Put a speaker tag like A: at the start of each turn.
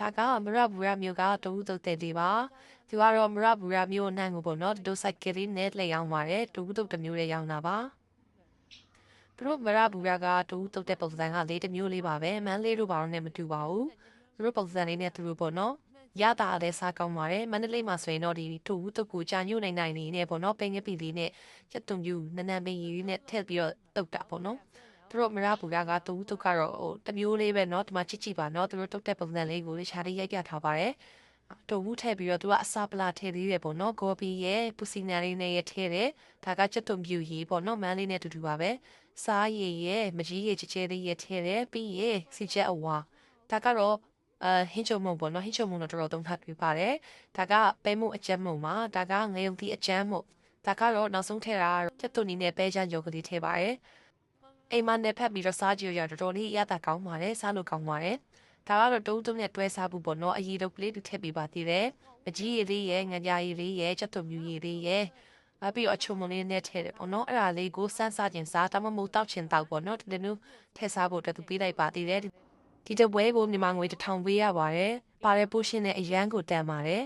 A: ဒါကမရဘူရမျိုးကတူတုတ်တဲ့လေးပါသူကတော့မရဘူရမျိုးနှံကိုပေါ့နော်ဒိုဆိုင်ကလေးနဲ့လက်ရောင်းပါတယ်တူတုတ်တစ်မျိုးလေးရောင်းတာပါသူတို့မရဘူရကတူတုတ်တဲ့ပုံစံကလေးတစ်မျိုးလေးပါပဲမန်းလေးတို့ဘာလို့နဲ့မတူပါဘူးသူတို့ပုံစံလေးနဲ့သူတို့ပေါ့နော်ရတာလည်းစားကောင်းပါတယ်မန္တလေးမှာဆိုရင်တော့ဒီတူတုတ်ကိုကြာညွနိုင်နိုင်နေနဲ့ပေါ့နော်ပိန်ကပီလေးနဲ့ချက်တုံပြူနန်းနန်းပင်ရီနဲ့ထည့်ပြီးတော့တုတ်တာပေါ့နော် သူတို့မရဘူးကကတူတုတ်ကတော့ဟိုတစ်မျိုးလေးပဲเนาะဒီမှာချစ်ချစ်ပါเนาะသူတို့တုတ်တဲ့ပုံစံလေးကိုလေရှားလေးရိုက်ပြထားပါတယ်တူဘူးထည့်ပြီးတော့သူကအစာပလာထည့်သေးတယ်ပေါ့เนาะဂေါ်ဘီရဲ့ပူစီနာလေးနဲ့ရထည့်တယ်ဒါကချက်တုံပြူရေးပေါ့เนาะမန်းလေးနဲ့တူတူပါပဲစားရည်ရဲ့မကြီးရည်ချဲချဲလေးရထည့်တယ်ပြီးရင်စီချက်အဝါဒါကတော့အဟင်းချုံမုံပေါ့เนาะဟင်းချုံမုံတော့တော်တော်သုံးထားပြပါတယ်ဒါကပဲမှုအကျမ်းမုံပါဒါကငရုံသီးအကျမ်းမုံဒါကတော့နောက်ဆုံးထည့်တာချက်တုံနီနဲ့ပဲချမ်းယောဂလေးထည့်ပါတယ် အိမ်မနဲ့ဖက်ပြီးတော့စားကြည့်ရတော်တော်လေးရတာကောင်းပါတယ်စားလို့ကောင်းပါတယ်ဒါကတော့တုံးတုံးနဲ့တွဲစားဖို့ပေါ့နော်အရီတော့ကလေးတစ်ထည့်ပေးပါသေးတယ်မကြီးရည်လေးရဲ့ငကြရည်လေးရဲ့ချက်သွမြူရည်လေးရဲ့အပြီးတော့အချုံမလေးနဲ့ထည့်တယ်ပေါ့နော်အဲ့ဒါလေးကိုစမ်းစားခြင်းစားတမမို့တောက်ခြင်းတောက်ပေါ့နော်ဒီလိုမျိုးထည့်စားဖို့အတွက်သူပေးလိုက်ပါသေးတယ်ဒီတပွဲကိုမြန်မာငွေတစ်ထောင်ပေးရပါတယ်ပါတဲ့ပိုးရှင်းနဲ့အရန်ကိုတန်ပါတယ်